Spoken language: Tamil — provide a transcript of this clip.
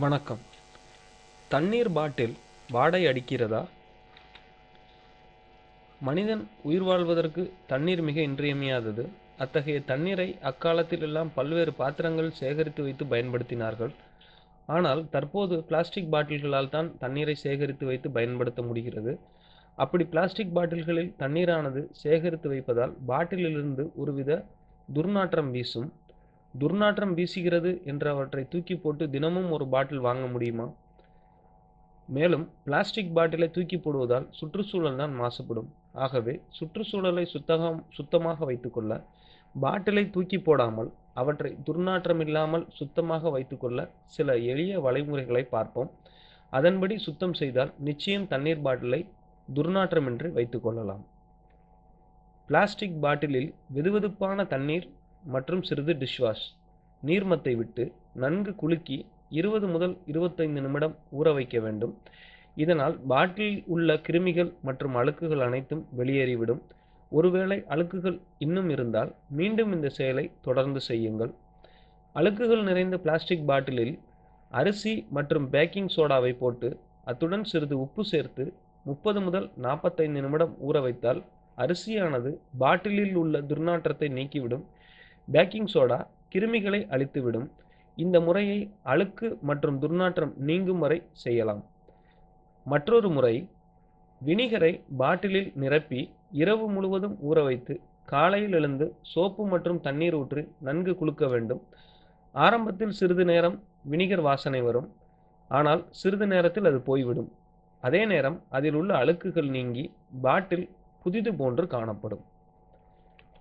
வணக்கம். தண்ணீர் பாட்டில் வாடை அடிக்கிறதா? மனிதன் உயிர் வாழ்வதற்கு தண்ணீர் மிக இன்றியமையாதது. அத்தகைய தண்ணீரை அக்காலத்திலெல்லாம் பல்வேறு பாத்திரங்கள் சேகரித்து வைத்து பயன்படுத்தினார்கள். ஆனால் தற்போது பிளாஸ்டிக் பாட்டில்களால் தான் தண்ணீரை சேகரித்து வைத்து பயன்படுத்த முடிகிறது. அப்படி பிளாஸ்டிக் பாட்டில்களில் தண்ணீரானது சேகரித்து வைப்பதால் பாட்டிலிலிருந்து ஒருவித துர்நாற்றம் வீசும். துர்நாற்றம் வீசுகிறது என்று அவற்றை தூக்கி போட்டு தினமும் ஒரு பாட்டில் வாங்க முடியுமா? மேலும் பிளாஸ்டிக் பாட்டிலை தூக்கி போடுவதால் சுற்றுச்சூழல் தான் மாசுபடும். ஆகவே சுற்றுச்சூழலை சுத்தகம் சுத்தமாக வைத்துக்கொள்ள பாட்டிலை தூக்கி போடாமல் அவற்றை துர்நாற்றம் இல்லாமல் சுத்தமாக வைத்துக்கொள்ள சில எளிய வழிமுறைகளை பார்ப்போம். அதன்படி சுத்தம் செய்தால் நிச்சயம் தண்ணீர் பாட்டிலை துர்நாற்றமின்றி வைத்துக்கொள்ளலாம் பிளாஸ்டிக் பாட்டிலில் வெதுவெதுப்பான தண்ணீர் மற்றும் சிறிது டிஷ்வாஷ் நீர்மத்தை விட்டு நன்கு குலுக்கி இருபது முதல் இருபத்தைந்து நிமிடம் ஊற வைக்க வேண்டும். இதனால் பாட்டிலில் உள்ள கிருமிகள் மற்றும் அழுக்குகள் அனைத்தும் வெளியேறிவிடும். ஒருவேளை அழுக்குகள் இன்னும் இருந்தால் மீண்டும் இந்த செயலை தொடர்ந்து செய்யுங்கள். அழுக்குகள் நிறைந்த பிளாஸ்டிக் பாட்டிலில் அரிசி மற்றும் பேக்கிங் சோடாவை போட்டு அத்துடன் சிறிது உப்பு சேர்த்து முப்பது முதல் நாற்பத்தைந்து நிமிடம் ஊற வைத்தால் அரிசியானது பாட்டிலில் உள்ள துர்நாற்றத்தை நீக்கிவிடும். பேக்கிங் சோடா கிருமிகளை அழித்துவிடும். இந்த முறையை அழுக்கு மற்றும் துர்நாற்றம் நீங்கும் வரை செய்யலாம். மற்றொரு முறை வினிகரை பாட்டிலில் நிரப்பி இரவு முழுவதும் ஊற வைத்து காலையில் எழுந்து சோப்பு மற்றும் தண்ணீர் ஊற்றி நன்கு குலுக்க வேண்டும். ஆரம்பத்தில் சிறிது நேரம் வினிகர் வாசனை வரும். ஆனால் சிறிது நேரத்தில் அது போய்விடும். அதே நேரம் அதில் உள்ள அழுக்குகள் நீங்கி பாட்டில் புதிது போன்று காணப்படும்.